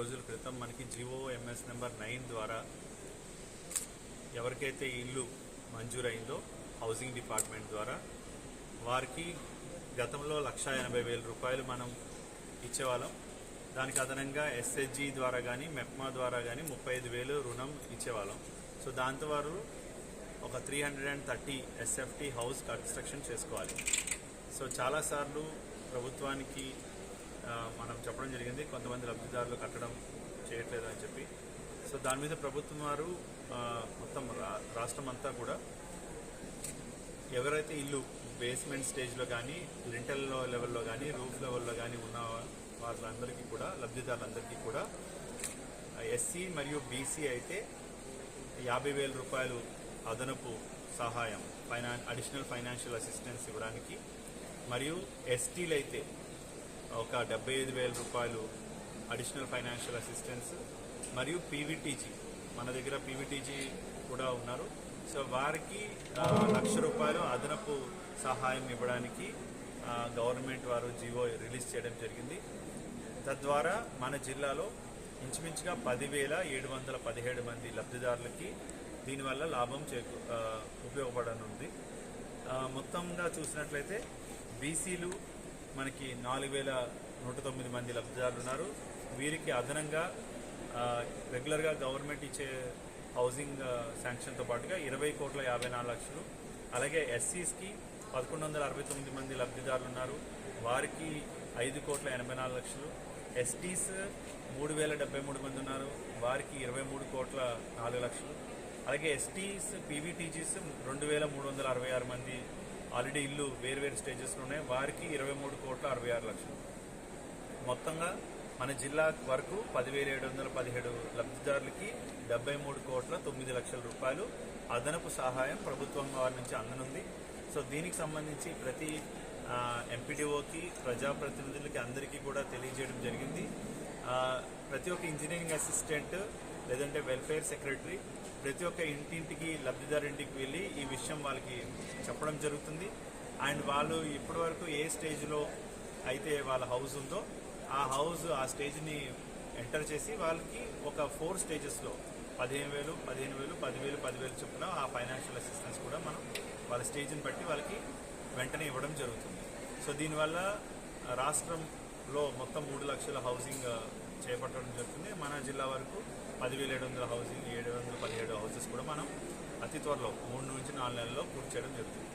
రోజుల క్రితం మనకి జివో ఎంఎస్ నెంబర్ నైన్ ద్వారా ఎవరికైతే ఇల్లు మంజూరైందో హౌసింగ్ డిపార్ట్మెంట్ ద్వారా వారికి గతంలో లక్ష ఎనభై వేల రూపాయలు మనం ఇచ్చేవాళ్ళం. దానికి అదనంగా ఎస్హెచ్జి ద్వారా కానీ మెప్మా ద్వారా కానీ ముప్పై ఐదు వేలు రుణం ఇచ్చేవాళ్ళం. సో దాంతో వారు ఒక three hundred and thirty SFT house construction చేసుకోవాలి. సో చాలాసార్లు ప్రభుత్వానికి మనం చెప్పడం జరిగింది కొంతమంది లబ్ధిదారులు కట్టడం చేయట్లేదు అని చెప్పి. సో దాని మీద ప్రభుత్వం వారు మొత్తం రా- రాష్ట్రం అంతా కూడా ఎవరైతే ఇల్లు బేస్మెంట్ స్టేజ్లో కానీ లింటల్ లెవెల్లో కానీ రూఫ్ లెవెల్లో కానీ ఉన్న వాళ్ళందరికీ కూడా లబ్ధిదారులందరికీ కూడా ఎస్సీ మరియు బీసీ అయితే యాభై వేల రూపాయలు అదనపు సహాయం ఫైనా అడిషనల్ ఫైనాన్షియల్ అసిస్టెన్స్ ఇవ్వడానికి. మరియు ఎస్టీలు అయితే ఒక డెబ్బై ఐదు వేల రూపాయలు అడిషనల్ ఫైనాన్షియల్ అసిస్టెన్స్ మరియు పీవీటీజీ మన దగ్గర పీవీటీజీ కూడా ఉన్నారు. సో వారికి లక్ష రూపాయలు అదనపు సహాయం ఇవ్వడానికి గవర్నమెంట్ వారు జీవో రిలీజ్ చేయడం జరిగింది. తద్వారా మన జిల్లాలో ఇంచుమించుగా పదివేల ఏడు వందల పదిహేడు మంది లబ్ధిదారులకి దీనివల్ల లాభం చేకు ఉపయోగపడనుంది. మొత్తంగా చూసినట్లయితే బీసీలు మనకి నాలుగు వేల నూట తొమ్మిది మంది లబ్ధిదారులు ఉన్నారు. వీరికి అదనంగా రెగ్యులర్గా గవర్నమెంట్ ఇచ్చే హౌసింగ్ శాంక్షన్తో పాటుగా ఇరవై కోట్ల యాభై నాలుగు లక్షలు. అలాగే ఎస్సీస్కి పదకొండు వందల అరవై తొమ్మిది మంది లబ్ధిదారులు ఉన్నారు. వారికి ఐదు కోట్ల ఎనభై నాలుగు లక్షలు. ఎస్టీస్ మూడు వేల డెబ్బై మూడు మంది ఉన్నారు. వారికి ఇరవై మూడు కోట్ల నాలుగు లక్షలు. అలాగే ఎస్టీస్ పీవీటీజీస్ రెండు వేల మూడు వందల అరవై ఆరు మంది ఆల్రెడీ ఇల్లు వేరు వేరు స్టేజెస్లో ఉన్నాయి. వారికి ఇరవై మూడు కోట్ల అరవై ఆరు లక్షలు. మొత్తంగా మన జిల్లా వరకు పదివేల ఏడు వందల పదిహేడు లబ్ధిదారులకి డెబ్బై మూడు కోట్ల తొమ్మిది లక్షల రూపాయలు అదనపు సహాయం ప్రభుత్వం వారి నుంచి అందనుంది. సో దీనికి సంబంధించి ప్రతి ఎంపీడీఓకి ప్రజాప్రతినిధులకి అందరికీ కూడా తెలియజేయడం జరిగింది. ప్రతి ఒక్క ఇంజనీరింగ్ అసిస్టెంట్ లేదంటే వెల్ఫేర్ సెక్రటరీ ప్రతి ఒక్క ఇంటింటికి లబ్ధిదారింటికి వెళ్ళి ఈ విషయం వాళ్ళకి చెప్పడం జరుగుతుంది. అండ్ వాళ్ళు ఇప్పటి వరకు ఏ స్టేజ్లో అయితే వాళ్ళ హౌస్ ఉందో ఆ హౌస్ ఆ స్టేజ్ని ఎంటర్ చేసి వాళ్ళకి ఒక ఫోర్ స్టేజెస్లో పదిహేను వేలు పదిహేను వేలు పదివేలు పదివేలు చొప్పున ఆ ఫైనాన్షియల్ అసిస్టెన్స్ కూడా మనం వాళ్ళ స్టేజ్ని బట్టి వాళ్ళకి వెంటనే ఇవ్వడం జరుగుతుంది. సో దీనివల్ల రాష్ట్రంలో మొత్తం మూడు లక్షల హౌసింగ్ చేపట్టడం జరుగుతుంది. మన జిల్లా వరకు పదివేల ఏడు వందల హౌసింగ్ ఏడు వందల పదిహేడు హౌసెస్ కూడా మనం అతి త్వరలో మూడు నుంచి నాలుగు నెలల్లో పూర్తి చేయడం జరుగుతుంది.